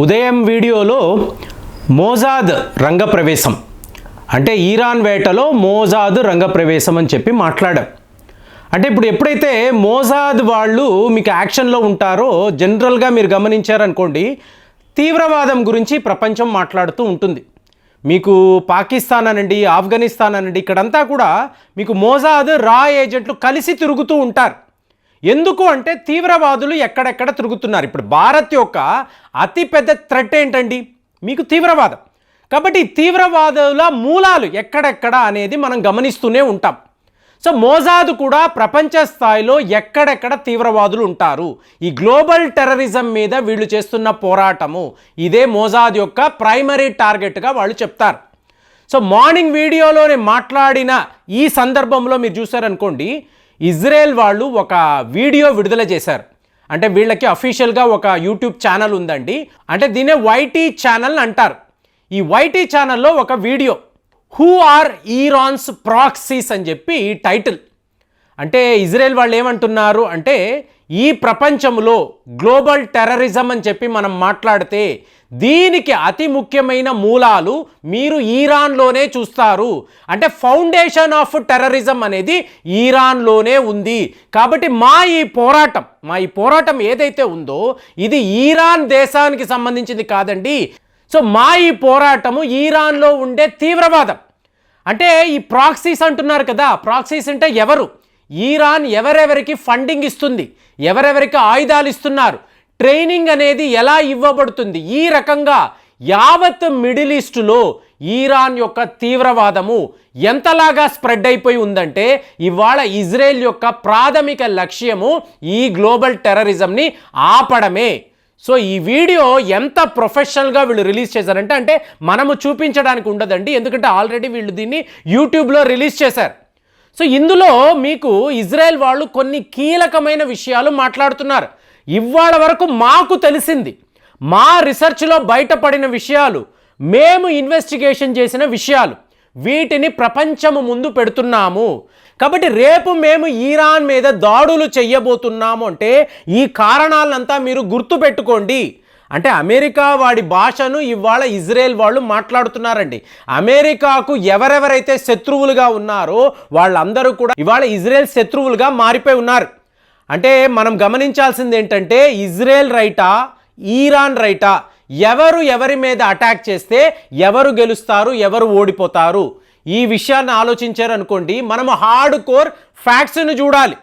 ఉదయం వీడియోలో మోజాద్ రంగప్రవేశం. అంటే ఈరాన్ వేటలో మోజాద్ రంగప్రవేశం అని చెప్పి మాట్లాడాం. అంటే ఇప్పుడు ఎప్పుడైతే మోజాద్ వాళ్ళు మీకు యాక్షన్లో ఉంటారో జనరల్గా మీరు గమనించారనుకోండి తీవ్రవాదం గురించి ప్రపంచం మాట్లాడుతూ ఉంటుంది. మీకు పాకిస్తాన్ అనండి ఆఫ్ఘనిస్తాన్ అనండి ఇక్కడంతా కూడా మీకు మోజాద్ రా ఏజెంట్లు కలిసి తిరుగుతూ ఉంటారు. ఎందుకు అంటే తీవ్రవాదులు ఎక్కడెక్కడ తిరుగుతున్నారు? ఇప్పుడు భారత్ యొక్క అతిపెద్ద థ్రెట్ ఏంటండి? మీకు తీవ్రవాదం. కాబట్టి తీవ్రవాదుల మూలాలు ఎక్కడెక్కడ అనేది మనం గమనిస్తూనే ఉంటాం. సో మోజాద్ కూడా ప్రపంచ స్థాయిలో ఎక్కడెక్కడ తీవ్రవాదులు ఉంటారు? ఈ గ్లోబల్ టెర్రరిజం మీద వీళ్ళు చేస్తున్న పోరాటము ఇదే మోజాద్ యొక్క ప్రైమరీ టార్గెట్గా వాళ్ళు చెప్తారు. సో మార్నింగ్ వీడియోలోనే మాట్లాడిన ఈ సందర్భంలో మీరు చూసారనుకోండి ఇజ్రాయెల్ వాళ్ళు ఒక వీడియో విడుదల చేశారు. అంటే వీళ్ళకి అఫీషియల్గా ఒక యూట్యూబ్ ఛానల్ ఉందండి. అంటే దీనే వైటీ ఛానల్ అంటారు. ఈ వైటీ ఛానల్లో ఒక video who are Iran's proxies అని చెప్పి టైటిల్. అంటే ఇజ్రాయెల్ వాళ్ళు ఏమంటున్నారు అంటే ఈ ప్రపంచంలో గ్లోబల్ టెర్రరిజం అని చెప్పి మనం మాట్లాడితే దీనికి అతి ముఖ్యమైన మూలాలు మీరు ఈరాన్లోనే చూస్తారు. అంటే ఫౌండేషన్ ఆఫ్ టెర్రరిజం అనేది ఈరాన్లోనే ఉంది. కాబట్టి మా ఈ పోరాటం మా ఈ పోరాటం ఏదైతే ఉందో ఇది ఈరాన్ దేశానికి సంబంధించింది కాదండి. సో మా ఈ పోరాటము ఈరాన్లో ఉండే తీవ్రవాదం. అంటే ఈ ప్రాక్సీస్ అంటున్నారు కదా ప్రాక్సీస్ అంటే ఎవరు? ఈరాన్ ఎవరెవరికి ఫండింగ్ ఇస్తుంది? ఎవరెవరికి ఆయుధాలు ఇస్తున్నారు? ట్రైనింగ్ అనేది ఎలా ఇవ్వబడుతుంది? ఈ రకంగా యావత్ మిడిల్ ఈస్టులో ఈరాన్ యొక్క తీవ్రవాదము ఎంతలాగా స్ప్రెడ్ అయిపోయి ఉందంటే ఇవాళ ఇజ్రాయెల్ యొక్క ప్రాథమిక లక్ష్యము ఈ గ్లోబల్ టెర్రరిజంని ఆపడమే. సో ఈ వీడియో ఎంత ప్రొఫెషనల్గా వీళ్ళు రిలీజ్ చేశారంటే అంటే మనము చూపించడానికి ఉండదండి. ఎందుకంటే ఆల్రెడీ వీళ్ళు దీన్ని యూట్యూబ్లో రిలీజ్ చేశారు. సో ఇందులో మీకు ఇజ్రాయెల్ వాళ్ళు కొన్ని కీలకమైన విషయాలు మాట్లాడుతున్నారు. ఇవాళ వరకు మాకు తెలిసింది మా రీసెర్చ్లో బయటపడిన విషయాలు మేము ఇన్వెస్టిగేషన్ చేసిన విషయాలు వీటిని ప్రపంచము ముందు పెడుతున్నాము. కాబట్టి రేపు మేము ఈరాన్ మీద దాడులు చెయ్యబోతున్నాము అంటే ఈ కారణాలంతా మీరు గుర్తుపెట్టుకోండి అంటే అమెరికా వాడి భాషను ఇవాళ ఇజ్రాయెల్ వాళ్ళు మాట్లాడుతున్నారండి. అమెరికాకు ఎవరెవరైతే శత్రువులుగా ఉన్నారో వాళ్ళందరూ కూడా ఇవాళ ఇజ్రాయెల్ శత్రువులుగా మారిపోయి ఉన్నారు. అంటే మనం గమనించాల్సింది ఏంటంటే ఇజ్రాయెల్ రైటా ఈరాన్ రైటా ఎవరు ఎవరి మీద అటాక్ చేస్తే ఎవరు గెలుస్తారు ఎవరు ఓడిపోతారు? ఈ విషయాన్ని ఆలోచించారనుకోండి మనము హార్డ్ కోర్ ఫ్యాక్ట్స్ని చూడాలి.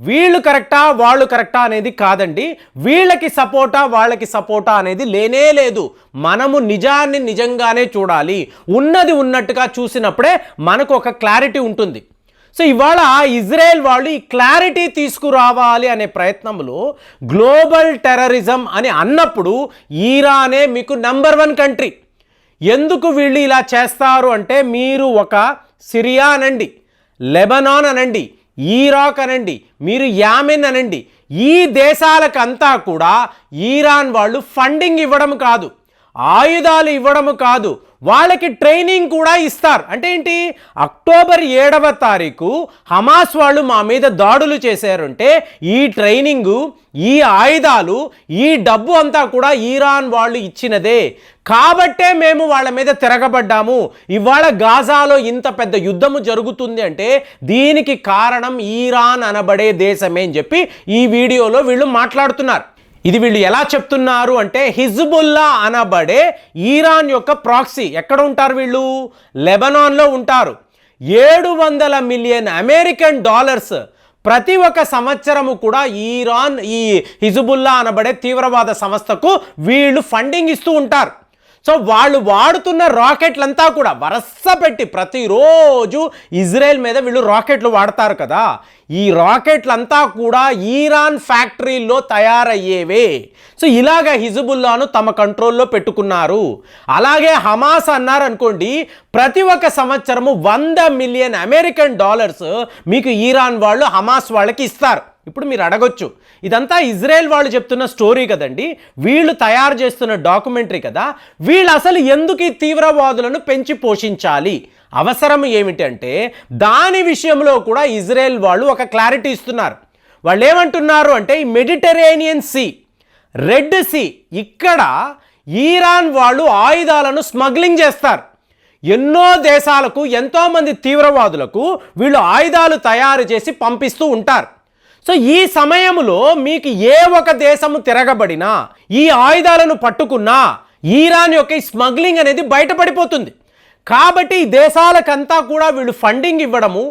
వీళ్ళు కరెక్టా వాళ్ళు కరెక్టా అనేది కాదండి. వీళ్ళకి సపోర్టా వాళ్ళకి సపోర్టా అనేది లేనే లేదు. మనము నిజాన్ని నిజంగానే చూడాలి. ఉన్నది ఉన్నట్టుగా చూసినప్పుడే మనకు ఒక క్లారిటీ ఉంటుంది. సో ఇవాళ ఇజ్రాయెల్ వాళ్ళు ఈ క్లారిటీ తీసుకురావాలి అనే ప్రయత్నంలో గ్లోబల్ టెర్రరిజం అని అన్నప్పుడు ఈరానే మీకు నెంబర్ వన్ కంట్రీ ఎందుకు వీళ్ళు ఇలా చేస్తారు అంటే మీరు ఒక సిరియా అనండి లెబనాన్ అనండి ఈరాక్ అనండి మీరు యామెన్ అనండి ఈ దేశాలకంతా కూడా ఈరాన్ వాళ్ళు ఫండింగ్ ఇవ్వడం కాదు. ఆయుధాలు ఇవ్వడం కాదు వాళ్ళకి ట్రైనింగ్ కూడా ఇస్తారు. అంటే ఏంటి? అక్టోబర్ ఏడవ తారీఖు హమాస్ వాళ్ళు మా మీద దాడులు చేశారంటే ఈ ట్రైనింగు ఈ ఆయుధాలు ఈ డబ్బు అంతా కూడా ఈరాన్ వాళ్ళు ఇచ్చినదే. కాబట్టే మేము వాళ్ళ మీద తిరగబడ్డాము. ఇవాళ గాజాలో ఇంత పెద్ద యుద్ధము జరుగుతుంది అంటే దీనికి కారణం ఈరాన్ అనబడే దేశమే అని చెప్పి ఈ వీడియోలో వీళ్ళు మాట్లాడుతున్నారు. ఇది వీళ్ళు ఎలా చెప్తున్నారు అంటే హిజ్బుల్లా అనబడే ఈరాన్ యొక్క ప్రాక్సీ. ఎక్కడ ఉంటారు వీళ్ళు? లెబనాన్లో ఉంటారు. ఏడు వందల మిలియన్ అమెరికన్ డాలర్స్ ప్రతి ఒక్క సంవత్సరము కూడా ఈరాన్ ఈ హిజుబుల్లా అనబడే తీవ్రవాద సంస్థకు వీళ్ళు ఫండింగ్ ఇస్తూ ఉంటారు. సో వాళ్ళు వాడుతున్న రాకెట్లంతా కూడా వరస పెట్టి ప్రతిరోజు ఇజ్రాయెల్ మీద వీళ్ళు రాకెట్లు వాడతారు కదా. ఈ రాకెట్లంతా కూడా ఈరాన్ ఫ్యాక్టరీల్లో తయారయ్యేవే. సో ఇలాగ హిజబుల్లాను తమ కంట్రోల్లో పెట్టుకున్నారు. అలాగే హమాస్ అన్నారనుకోండి ప్రతి ఒక్క సంవత్సరము వంద మిలియన్ అమెరికన్ డాలర్స్ మీకు ఈరాన్ వాళ్ళు హమాస్ వాళ్ళకి ఇస్తారు. ఇప్పుడు మీరు అడగొచ్చు. ఇదంతా ఇజ్రాయెల్ వాళ్ళు చెప్తున్న స్టోరీ కదండి. వీళ్ళు తయారు చేస్తున్న డాక్యుమెంటరీ కదా. వీళ్ళు అసలు ఎందుకు ఈ తీవ్రవాదులను పెంచి పోషించాలి? అవసరం ఏమిటంటే దాని విషయంలో కూడా ఇజ్రాయెల్ వాళ్ళు ఒక క్లారిటీ ఇస్తున్నారు. వాళ్ళు ఏమంటున్నారు అంటే ఈ మెడిటరేనియన్ సీ రెడ్ సీ ఇక్కడ ఈరాన్ వాళ్ళు ఆయుధాలను స్మగ్లింగ్ చేస్తారు. ఎన్నో దేశాలకు ఎంతోమంది తీవ్రవాదులకు వీళ్ళు ఆయుధాలు తయారు చేసి పంపిస్తూ ఉంటారు. సో ఈ సమయంలో మీకు ఏ ఒక దేశము తిరగబడినా ఈ ఆయుధాలను పట్టుకున్నా ఈరాన్ యొక్క ఈ స్మగ్లింగ్ అనేది బయటపడిపోతుంది. కాబట్టి ఈ దేశాలకంతా కూడా వీళ్ళు ఫండింగ్ ఇవ్వడము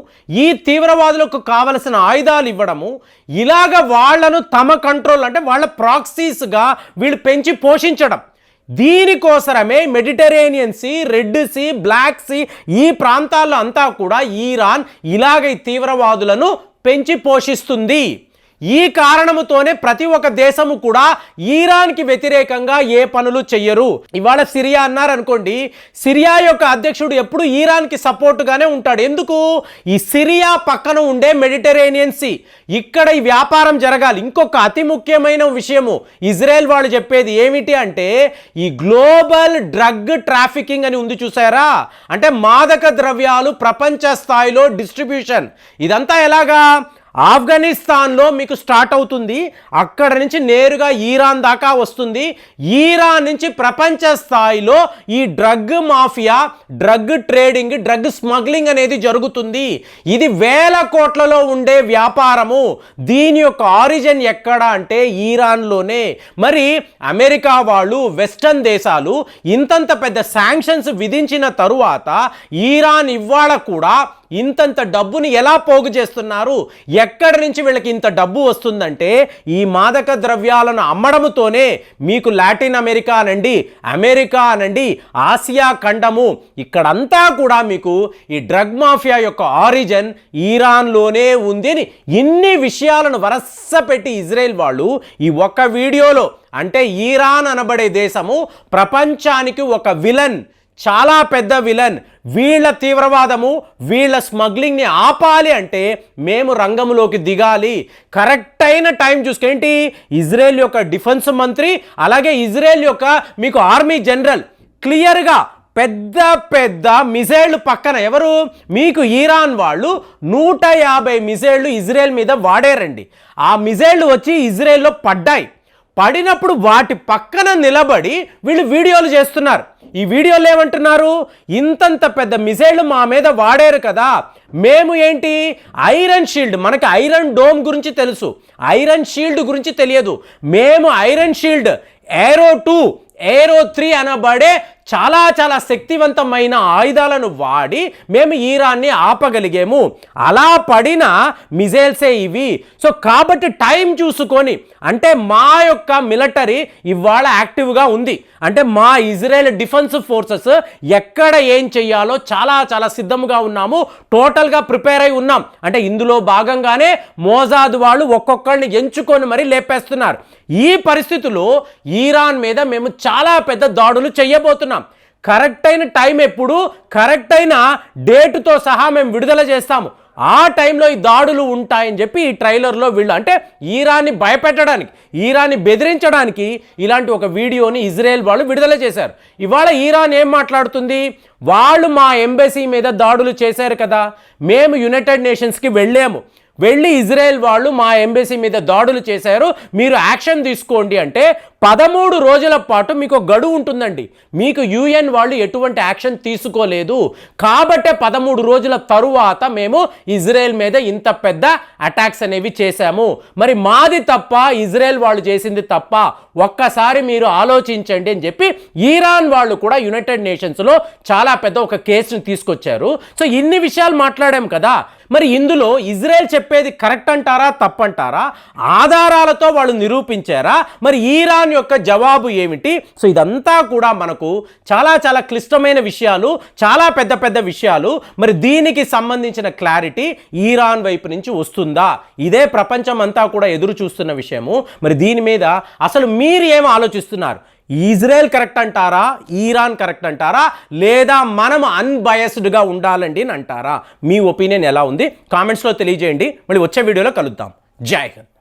ఈ తీవ్రవాదులకు కావలసిన ఆయుధాలు ఇవ్వడము ఇలాగ వాళ్ళను తమ కంట్రోల్ అంటే వాళ్ళ ప్రాక్సీస్గా వీళ్ళు పెంచి పోషించడం. దీనికోసరమే Mediterranean Sea Red Sea Black Sea ఈ ప్రాంతాల్లో అంతా కూడా ఈరాన్ ఇలాగ ఈ తీవ్రవాదులను పెంచి పోషిస్తుంది. ఈ కారణముతోనే ప్రతి ఒక్క దేశము కూడా ఈరాన్కి వ్యతిరేకంగా ఏ పనులు చెయ్యరు. ఇవాళ సిరియా అన్నారనుకోండి సిరియా యొక్క అధ్యక్షుడు ఎప్పుడు ఈరాన్కి సపోర్టుగానే ఉంటాడు. ఎందుకు? ఈ సిరియా పక్కన ఉండే మెడిటరేనియన్ సీ ఇక్కడ ఈ వ్యాపారం జరగాలి. ఇంకొక అతి ముఖ్యమైన విషయము ఇజ్రాయెల్ వాళ్ళు చెప్పేది ఏమిటి అంటే ఈ గ్లోబల్ డ్రగ్ ట్రాఫికింగ్ అని ఉంది చూసారా? అంటే మాదక ద్రవ్యాలు ప్రపంచ స్థాయిలో డిస్ట్రిబ్యూషన్. ఇదంతా ఎలాగా? ఆఫ్ఘనిస్తాన్లో మీకు స్టార్ట్ అవుతుంది. అక్కడ నుంచి నేరుగా ఈరాన్ దాకా వస్తుంది. ఈరాన్ నుంచి ప్రపంచ స్థాయిలో ఈ drug mafia drug trading drug smuggling అనేది జరుగుతుంది. ఇది వేల కోట్లలో ఉండే వ్యాపారము. దీని యొక్క ఆరిజిన్ ఎక్కడ అంటే ఈరాన్లోనే. మరి అమెరికా వాళ్ళు వెస్టర్న్ దేశాలు ఇంతంత పెద్ద శాంక్షన్స్ విధించిన తరువాత ఈరాన్ ఇవాళ కూడా ఇంతంత డబ్బుని ఎలా పోగు చేస్తున్నారు? ఎక్కడి నుంచి వీళ్ళకి ఇంత డబ్బు వస్తుందంటే ఈ మాదక ద్రవ్యాలను అమ్మడముతోనే మీకు లాటిన్ అమెరికా అనండి అమెరికా అనండి ఆసియా ఖండము ఇక్కడంతా కూడా మీకు ఈ డ్రగ్ మాఫియా యొక్క ఆరిజన్ ఈరాన్లోనే ఉంది అని ఇన్ని విషయాలను వరస పెట్టి ఇజ్రాయెల్ వాళ్ళు ఈ ఒక్క వీడియోలో అంటే ఈరాన్ అనబడే దేశము ప్రపంచానికి ఒక విలన్ చాలా పెద్ద విలన్. వీళ్ళ తీవ్రవాదము వీళ్ళ స్మగ్లింగ్ని ఆపాలి అంటే మేము రంగంలోకి దిగాలి. కరెక్ట్ అయిన టైం చూసుకేంటి? ఇజ్రాయెల్ యొక్క డిఫెన్స్ మంత్రి అలాగే ఇజ్రాయెల్ యొక్క మీకు ఆర్మీ జనరల్. క్లియర్గా పెద్ద పెద్ద మిసైళ్ళు పక్కన ఎవరు? మీకు ఈరాన్ వాళ్ళు నూట యాభై మిసైళ్ళు ఇజ్రాయెల్ మీద వాడారండి. ఆ మిసైళ్ళు వచ్చి ఇజ్రాయెల్లో పడ్డాయి. పడినప్పుడు వాటి పక్కన నిలబడి వీళ్ళు వీడియోలు చేస్తున్నారు. ఈ వీడియోలు ఏమంటున్నారు? ఇంతంత పెద్ద మిసైళ్ళు మా మీద వాడారు కదా. మేము ఏంటి? Iron Shield. మనకి ఐరన్ డోమ్ గురించి తెలుసు. ఐరన్ షీల్డ్ గురించి తెలియదు. మేము Iron Shield. Arrow two Arrow three అనబడే చాలా చాలా శక్తివంతమైన ఆయుధాలను వాడి మేము ఈరాన్ని ఆపగలిగాము. అలా పడిన మిజైల్సే ఇవి. సో కాబట్టి టైం చూసుకొని అంటే మా యొక్క మిలిటరీ ఇవాళ యాక్టివ్గా ఉంది. అంటే మా ఇజ్రాయెల్ డిఫెన్స్ ఫోర్సెస్ ఎక్కడ ఏం చేయాలో చాలా చాలా సిద్ధంగా ఉన్నాము. టోటల్గా ప్రిపేర్ అయి ఉన్నాం. అంటే ఇందులో భాగంగానే మోజాద్ వాళ్ళు ఒక్కొక్కరిని ఎంచుకొని మరి లేపేస్తున్నారు. ఈ పరిస్థితుల్లో ఈరాన్ మీద మేము చాలా పెద్ద దాడులు చేయబోతున్నాం. కరెక్ట్ అయిన టైం ఎప్పుడు కరెక్ట్ అయిన డేటుతో సహా మేము విడుదల చేస్తాము. ఆ టైంలో ఈ దాడులు ఉంటాయని చెప్పి ఈ ట్రైలర్లో వీళ్ళు అంటే ఈరాన్ని భయపెట్టడానికి ఈరాన్ని బెదిరించడానికి ఇలాంటి ఒక వీడియోని ఇజ్రాయెల్ వాళ్ళు విడుదల చేశారు. ఇవాళ ఈరాన్ ఏం మాట్లాడుతుంది? వాళ్ళు మా ఎంబసీ మీద దాడులు చేశారు కదా. మేము యునైటెడ్ నేషన్స్కి వెళ్ళాము. వెళ్ళి ఇజ్రాయెల్ వాళ్ళు మా ఎంబసీ మీద దాడులు చేశారు మీరు యాక్షన్ తీసుకోండి అంటే పదమూడు రోజుల పాటు మీకు గడువు ఉంటుందండి. మీకు యుఎన్ వాళ్ళు ఎటువంటి యాక్షన్ తీసుకోలేదు. కాబట్టే పదమూడు రోజుల తరువాత మేము ఇజ్రాయెల్ మీద ఇంత పెద్ద అటాక్స్ అనేవి చేశాము. మరి మాది తప్ప ఇజ్రాయెల్ వాళ్ళు చేసింది తప్ప ఒక్కసారి మీరు ఆలోచించండి అని చెప్పి ఈరాన్ వాళ్ళు కూడా యునైటెడ్ నేషన్స్లో చాలా పెద్ద ఒక కేసును తీసుకొచ్చారు. సో ఇన్ని విషయాలు మాట్లాడాం కదా. మరి ఇందులో ఇజ్రాయెల్ చెప్పేది కరెక్ట్ అంటారా తప్పంటారా ఆధారాలతో వాళ్ళు నిరూపించారా? మరి ఈరాన్ యొక్క జవాబు ఏమిటి? సో ఇదంతా కూడా మనకు చాలా చాలా క్లిష్టమైన విషయాలు చాలా పెద్ద పెద్ద విషయాలు. మరి దీనికి సంబంధించిన క్లారిటీ ఈరాన్ వైపు నుంచి వస్తుందా? ఇదే ప్రపంచం అంతా కూడా ఎదురు చూస్తున్న విషయము. మరి దీని మీద అసలు మీరు ఏం ఆలోచిస్తున్నారు? ఇజ్రాయెల్ కరెక్ట్ అంటారా? ఈరాన్ కరెక్ట్ అంటారా? లేదా మనం అన్బయస్డ్గా ఉండాలండి అని అంటారా? మీ ఒపీనియన్ ఎలా ఉంది? కామెంట్స్లో తెలియజేయండి. మళ్ళీ వచ్చే వీడియోలో కలుద్దాం. జై హింద్.